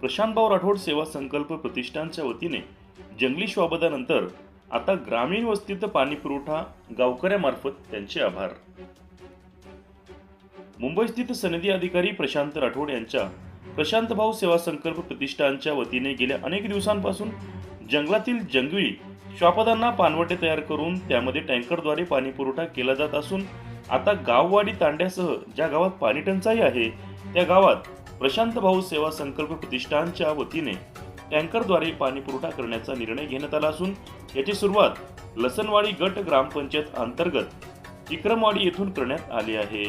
प्रशांतभाऊ राठोड सेवा संकल्प प्रतिष्ठानच्या वतीने जंगली श्वाबदानंतर आता ग्रामीण वस्तीत पाणी पुरवठा गावकऱ्यामार्फत त्यांचे आभार. मुंबई स्थित सनदी अधिकारी प्रशांत राठोड यांच्या प्रशांत भाऊ सेवा संकल्प प्रतिष्ठानच्या वतीने गेल्या अनेक दिवसांपासून जंगलातील जंगली श्वापदांना पानवटे तयार करून त्यामध्ये टँकरद्वारे पाणी पुरवठा केला जात असून आता गाववाडी तांड्यासह ज्या गावात पाणी टंचाई आहे त्या गावात प्रशांत भाऊ सेवा संकल्प प्रतिष्ठानच्या वतीने टँकरद्वारे पाणी पुरवठा करण्याचा निर्णय घेण्यात आला असून याची सुरुवात लसणवाडी गट ग्रामपंचायत अंतर्गत विक्रमवाडी येथून करण्यात आली आहे.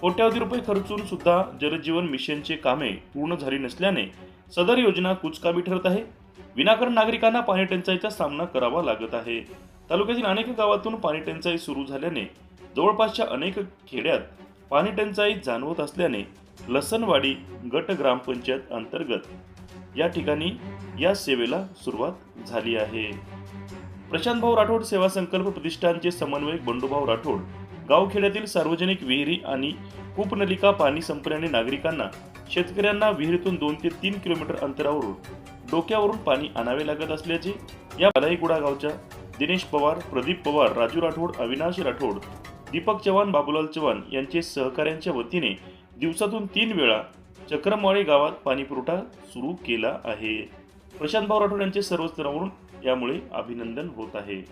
कोट्यावधी रुपये खर्चून सुद्धा जलजीवन मिशनचे कामे पूर्ण झाली नसल्याने सदर योजना कुचकामी ठरत आहे. विनाकारण नागरिकांना पाणी टंचाईचा सामना करावा लागत आहे. तालुक्यातील अनेक गावातून पाणी टंचाई सुरू झाल्याने जवळपासच्या अनेक खेड्यात पाणी टंचाई जाणवत असल्याने लसणवाडी गट ग्रामपंचायत अंतर्गत या ठिकाणी या सेवेला सुरुवात झाली आहे. प्रशांतभाऊ राठोड सेवा संकल्प प्रतिष्ठानचे समन्वयक बंडूभाऊ राठोड गावखेड्यातील सार्वजनिक विहिरी आणि कूपनलिका पाणी संपल्याने नागरिकांना शेतकऱ्यांना विहिरीतून दोन ते तीन किलोमीटर अंतरावरून डोक्यावरून पाणी आणावे लागत असल्याचे या बलाईगुडा गावच्या दिनेश पवार प्रदीप पवार राजू राठोड अविनाश राठोड दीपक चव्हाण बाबूलाल चव्हाण यांचे सहकाऱ्यांच्या वतीने दिवसातून तीन वेळा चक्रमवाडी गावात पाणीपुरवठा सुरू केला आहे. प्रशांत भाऊ राठोड यांचे सर्व स्तरावरून यामुळे अभिनंदन होत आहे.